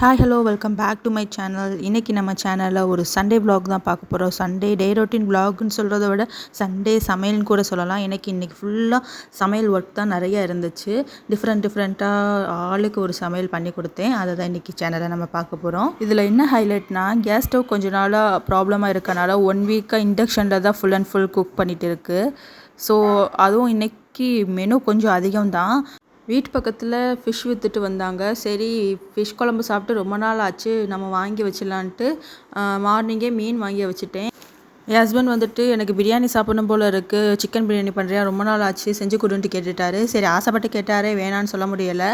Hi hello welcome back to my channel இன்றைக்கி நம்ம சேனலில் ஒரு சண்டே விலாக் தான் பார்க்க போகிறோம் சண்டே டே ரொட்டீன் விலாக்னு சொல்கிறத விட சண்டே சமையல்னு கூட சொல்லலாம். எனக்கு இன்றைக்கி ஃபுல்லாக சமையல் ஒர்க் தான் நிறைய இருந்துச்சு. டிஃப்ரெண்ட் டிஃப்ரெண்ட்டாக ஆளுக்கு ஒரு சமையல் பண்ணி கொடுத்தேன். அதை தான் இன்றைக்கி சேனலை நம்ம பார்க்க போகிறோம் இதில் என்ன ஹைலைட்னா கேஸ் ஸ்டவ் கொஞ்ச நாளாக ப்ராப்ளமாக இருக்கனால ஒன் வீக்காக இண்டக்ஷனில் தான் ஃபுல் அண்ட் ஃபுல் குக் பண்ணிகிட்டு இருக்குது ஸோ அதுவும் இன்றைக்கி மெனு கொஞ்சம் அதிகம் தான் வீட்டு பக்கத்தில் ஃபிஷ் விற்றுட்டு வந்தாங்க. சரி ஃபிஷ் குழம்பு சாப்பிட்டு ரொம்ப நாள் ஆச்சு நம்ம வாங்கி வச்சிடலான்ட்டு மார்னிங்கே மீன் வாங்கி வச்சுட்டேன். என் ஹஸ்பண்ட் வந்துட்டு எனக்கு பிரியாணி சாப்பிடணும் போல் இருக்குது சிக்கன் பிரியாணி பண்ணுறியா ரொம்ப நாள் ஆச்சு. செஞ்சு கொடுன்ட்டு கேட்டுட்டாரு. சரி ஆசைப்பட்டு கேட்டாரே. வேணான்னு சொல்ல முடியலை.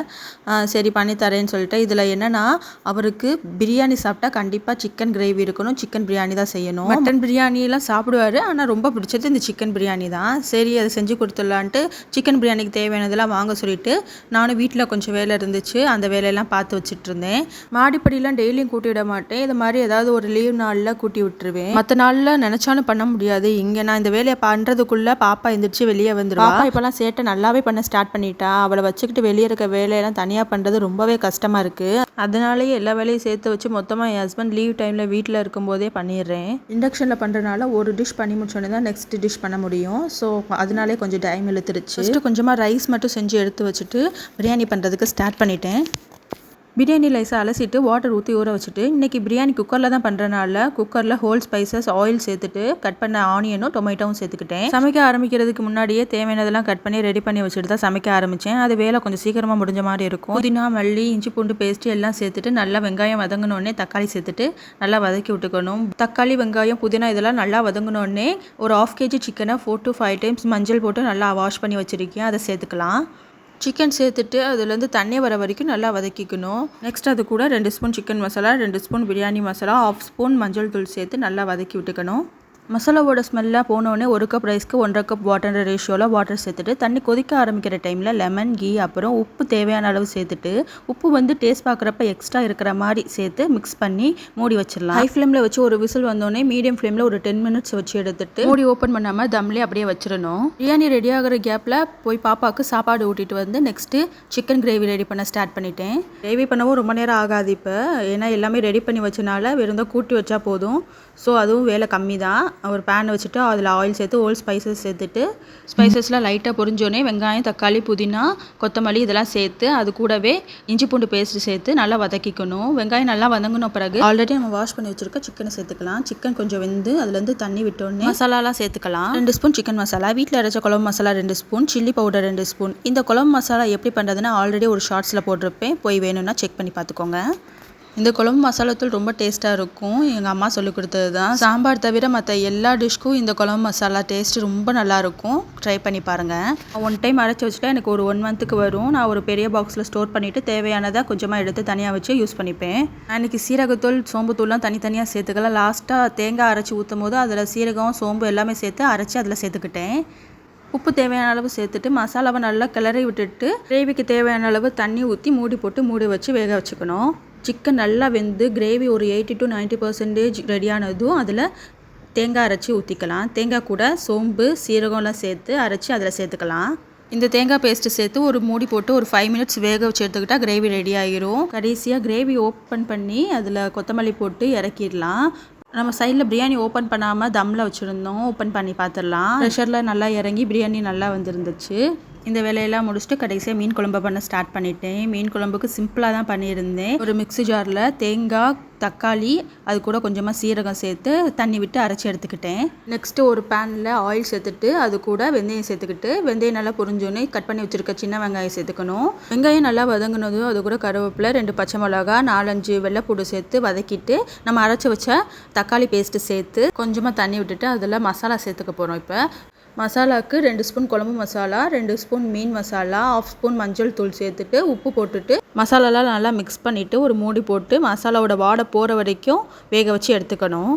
சரி பண்ணி தரேன்னு சொல்லிட்டு இதில் என்னென்னா அவருக்கு பிரியாணி சாப்பிட்டா கண்டிப்பாக சிக்கன் கிரேவி இருக்கணும். சிக்கன் பிரியாணி தான் செய்யணும். மட்டன் பிரியாணிலாம் சாப்பிடுவாரு. ஆனால் ரொம்ப பிடிச்சது இந்த சிக்கன் பிரியாணி தான். சரி அதை செஞ்சு கொடுத்துடலான்ட்டு சிக்கன் பிரியாணிக்கு தேவையானதெல்லாம் வாங்க சொல்லிட்டு நானும் வீட்டில் கொஞ்சம் வேலை இருந்துச்சு. அந்த வேலையெல்லாம் பார்த்து வச்சுட்டு இருந்தேன். மாடிப்படியெலாம் டெய்லியும் கூட்டி விட மாட்டேன். இது மாதிரி ஏதாவது ஒரு லீவ் நாளில் கூட்டி விட்டுருவேன். மற்ற நாளில் நினச்சி நினச்சாலும் பண்ண முடியாது. இங்கே நான் இந்த வேலையை பண்ணுறதுக்குள்ளே பாப்பா எந்திரிச்சு வெளியே வந்துடுவா பாப்பா இப்போலாம் சேட்டை நல்லாவே பண்ண ஸ்டார்ட் பண்ணிட்டா. அவளை வச்சுக்கிட்டு வெளியே இருக்க வேலையெல்லாம் தனியாக பண்ணுறது ரொம்பவே கஷ்டமாக இருக்குது அதனாலேயே எல்லா வேலையும் சேர்த்து வச்சு மொத்தமாக என் ஹஸ்பண்ட் லீவ் டைமில் வீட்டில் இருக்கும்போதே பண்ணிடுறேன். இண்டக்ஷனில் பண்ணுறதுனால ஒரு டிஷ் பண்ணி முடிச்சோடனே தான் நெக்ஸ்ட் டிஷ் பண்ண முடியும். ஸோ அதனாலே கொஞ்சம் டைம் இழுத்துருச்சு. ஃபஸ்ட்டு கொஞ்சமாக ரைஸ் மட்டும் செஞ்சு எடுத்து வச்சுட்டு பிரியாணி பண்ணுறதுக்கு ஸ்டார்ட் பண்ணிட்டேன். பிரியாணி லைஸை அலசிட்டு வாட்டர் ஊற்றி ஊற வச்சுட்டு இன்றைக்கி பிரியாணி குக்கரில் தான் பண்ணுறனால குக்கரில் ஹோல் ஸ்பைசஸ் ஆயில் சேர்த்துட்டு கட் பண்ண ஆனியனும் டொமேட்டோவும் சேர்த்துக்கிட்டேன். சமைக்க ஆரம்பிக்கிறதுக்கு முன்னாடியே தேவையானதெல்லாம் கட் பண்ணி ரெடி பண்ணி வச்சுட்டு தான் சமைக்க ஆரம்பித்தேன் அது வேலை கொஞ்சம் சீக்கிரமாக முடிஞ்ச மாதிரி இருக்கும். புதினா மல்லி இஞ்சி பூண்டு பேஸ்ட்டு எல்லாம் சேர்த்துட்டு நல்லா வெங்காயம் வதங்கினோடனே தக்காளி சேர்த்துட்டு நல்லா வதக்கி விட்டுக்கணும். தக்காளி வெங்காயம் புதினா இதெல்லாம் நல்லா வதங்கினோடனே ஒரு ஆஃப் கேஜி சிக்கனை ஃபோர் டு ஃபைவ் டைம்ஸ் மஞ்சள் போட்டு நல்லா வாஷ் பண்ணி வச்சுருக்கேன். அதை சேர்த்துக்கலாம். சிக்கன் சேர்த்துட்டு அதுலேருந்து தண்ணி வர வரைக்கும் நல்லா வதக்கிக்கணும். நெக்ஸ்ட் அது கூட ரெண்டு ஸ்பூன் சிக்கன் மசாலா ரெண்டு spoon biryani masala half spoon மஞ்சள் தூள் சேர்த்து நல்லா வதக்கி விட்டுக்கணும். மசாலாவோட ஸ்மெல்லாக போனோடனே ஒரு கப் ரைஸ்க்கு ஒன்றரை கப் வாட்டர் ரேஷியோவில் வாட்டர் சேர்த்துட்டு தண்ணி கொதிக்க ஆரம்பிக்கிற டைமில் லெமன் கீ அப்புறம் உப்பு தேவையான அளவு சேர்த்துட்டு உப்பு வந்து டேஸ்ட் பார்க்குறப்ப எக்ஸ்ட்ரா இருக்கிற மாதிரி சேர்த்து மிக்ஸ் பண்ணி மூடி வச்சிடலாம். ஹை ஃப்ளேமில் வச்சு ஒரு விசில் வந்தோடனே மீடியம் ஃப்ளேமில் ஒரு டென் மினிட்ஸ் வச்சு எடுத்துட்டு மூடி ஓப்பன் பண்ணாமல் தம்லே அப்படியே வச்சிடணும். பிரியாணி ரெடி ஆகிற கேப்பில் போய் பாப்பாவுக்கு சாப்பாடு ஊட்டிட்டு வந்து நெக்ஸ்ட்டு சிக்கன் கிரேவி ரெடி பண்ண ஸ்டார்ட் பண்ணிட்டேன். கிரேவி பண்ணவும் ரொம்ப நேரம் ஆகாது இப்போ. ஏன்னா எல்லாமே ரெடி பண்ணி வச்சனால வெறும் தான் கூட்டி வச்சா போதும். ஸோ அதுவும் வேலை கம்மி தான் ஒரு பேன் வச்சுட்டு அதில் ஆயில் சேர்த்து ஓல் ஸ்பைசஸ் சேர்த்துட்டு ஸ்பைசஸ்லாம் லைட்டாக பொரிஞ்சோடனே வெங்காயம் தக்காளி புதினா கொத்தமல்லி இதெல்லாம் சேர்த்து அது கூடவே இஞ்சி பூண்டு பேஸ்ட் சேர்த்து நல்லா வதக்கிக்கணும். வெங்காயம் நல்லா வதங்கின பிறகு ஆல்ரெடி நம்ம வாஷ் பண்ணி வச்சுருக்க சிக்கனை சேர்த்துக்கலாம். சிக்கன் கொஞ்சம் வெந்து அதுலேருந்து தண்ணி விட்டோடனே மசாலாலாம் சேர்த்துக்கலாம். ரெண்டு ஸ்பூன் சிக்கன் மசாலா வீட்டில் அரைச்ச குழம்பு மசாலா ரெண்டு ஸ்பூன் சில்லி பவுடர் ரெண்டு ஸ்பூன் இந்த குழம்பு மசாலா எப்படி பண்ணுறதுன்னா ஆல்ரெடி ஒரு ஷார்ட்ஸில் போட்டிருப்பேன். போய் வேணும்னா செக் பண்ணி பார்த்துக்கோங்க. இந்த குழம்பு மசாலாத்தூள் ரொம்ப டேஸ்ட்டாக இருக்கும். எங்கள் அம்மா சொல்லி கொடுத்தது தான் சாம்பார் தவிர மற்ற எல்லா டிஷ்க்கும் இந்த குழம்பு மசாலா டேஸ்ட் ரொம்ப நல்லாயிருக்கும் ட்ரை பண்ணி பாருங்கள் ஒன் டைம் அரைச்சி வச்சுட்டா எனக்கு ஒரு ஒன் மந்த்துக்கு வரும். நான் ஒரு பெரிய பாக்ஸில் ஸ்டோர் பண்ணிவிட்டு தேவையானதை கொஞ்சமாக எடுத்து தனியாக வச்சு யூஸ் பண்ணிப்பேன். நான் அன்றைக்கி சீரகத்தூள் சோம்புத்தூள்லாம் தனித்தனியாக சேர்த்துக்கலாம் லாஸ்ட்டாக தேங்காய் அரைச்சி ஊற்றும் போது அதில் சீரகம் சோம்பு எல்லாமே சேர்த்து அரைச்சி அதில் சேர்த்துக்கிட்டேன். உப்பு தேவையான அளவு சேர்த்துட்டு மசாலாவை நல்லா கிளறி விட்டுட்டு கிரேவிக்கு தேவையான அளவு தண்ணி ஊற்றி மூடி போட்டு மூடி வச்சு வேக வச்சுக்கணும். சிக்கன் நல்லா வெந்து கிரேவி ஒரு எயிட்டி டு நைன்ட்டி பர்சன்டேஜ் ரெடியானதும் அதில் தேங்காய் அரைச்சி ஊற்றிக்கலாம் தேங்காய் கூட சோம்பு சீரகம்லாம் சேர்த்து அரைச்சி அதில் சேர்த்துக்கலாம். இந்த தேங்காய் பேஸ்ட்டு சேர்த்து ஒரு மூடி போட்டு ஒரு ஃபைவ் மினிட்ஸ் வேக வச்சு எடுத்துக்கிட்டால் கிரேவி ரெடி ஆகிரும் கடைசியாக கிரேவி ஓப்பன் பண்ணி அதில் கொத்தமல்லி போட்டு இறக்கிடலாம். நம்ம சைடில் பிரியாணி ஓப்பன் பண்ணாமல் தம்மில் வச்சுருந்தோம். ஓப்பன் பண்ணி பார்த்துடலாம் ப்ரெஷரில் நல்லா இறங்கி பிரியாணி நல்லா வந்துருந்துச்சு. இந்த வேலையெல்லாம் முடிச்சுட்டு கடைசியாக மீன் குழம்பு பண்ண ஸ்டார்ட் பண்ணிட்டேன். மீன் குழம்புக்கு சிம்பிளாக தான் பண்ணியிருந்தேன். ஒரு மிக்ஸி ஜாரில் தேங்காய் தக்காளி அது கூட கொஞ்சமாக சீரகம் சேர்த்து தண்ணி விட்டு அரைச்சி எடுத்துக்கிட்டேன். நெக்ஸ்ட்டு ஒரு பேனில் ஆயில் சேர்த்துட்டு அது கூட வெந்தயம் சேர்த்துக்கிட்டு வெந்தயம் நல்லா புரிஞ்சோன்னே கட் பண்ணி வச்சுருக்க சின்ன வெங்காயம் சேர்த்துக்கணும். வெங்காயம் நல்லா வதங்கினதும் அது கூட கருவேப்பிலை ரெண்டு பச்சை மிளகா நாலஞ்சு வெள்ளைப்பூடு சேர்த்து வதக்கிட்டு நம்ம அரைச்சி வச்ச தக்காளி பேஸ்ட்டு சேர்த்து கொஞ்சமாக தண்ணி விட்டுட்டு அதில் மசாலா சேர்த்துக்க போகிறோம் இப்போ. மசாலாவுக்கு ரெண்டு ஸ்பூன் குழம்பு மசாலா ரெண்டு ஸ்பூன் மீன் மசாலா ஆஃப் ஸ்பூன் மஞ்சள் தூள் சேர்த்துட்டு உப்பு போட்டுட்டு மசாலாலாம் நல்லா மிக்ஸ் பண்ணிவிட்டு ஒரு மூடி போட்டு மசாலாவோட வாடை போகிற வரைக்கும் வேக வச்சு எடுத்துக்கணும்.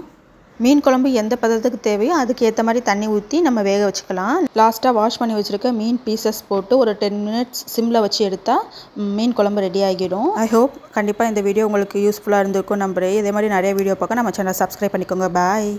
மீன் குழம்பு எந்த பதத்துக்கு தேவையோ அதுக்கு ஏற்ற மாதிரி தண்ணி ஊற்றி நம்ம வேக வச்சுக்கலாம். லாஸ்ட்டாக வாஷ் பண்ணி வச்சுருக்க மீன் பீசஸ் போட்டு ஒரு டென் மினிட்ஸ் சிம்மில் வச்சு எடுத்தால் மீன் குழம்பு ரெடி ஆகிடும். ஐ ஹோப் கண்டிப்பாக இந்த வீடியோ உங்களுக்கு யூஸ்ஃபுல்லாக இருந்திருக்கும் நம்புறேன். இதே மாதிரி நிறைய வீடியோ பார்க்க நம்ம சேனல் சப்ஸ்கிரைப் பண்ணிக்கோங்க. பாய்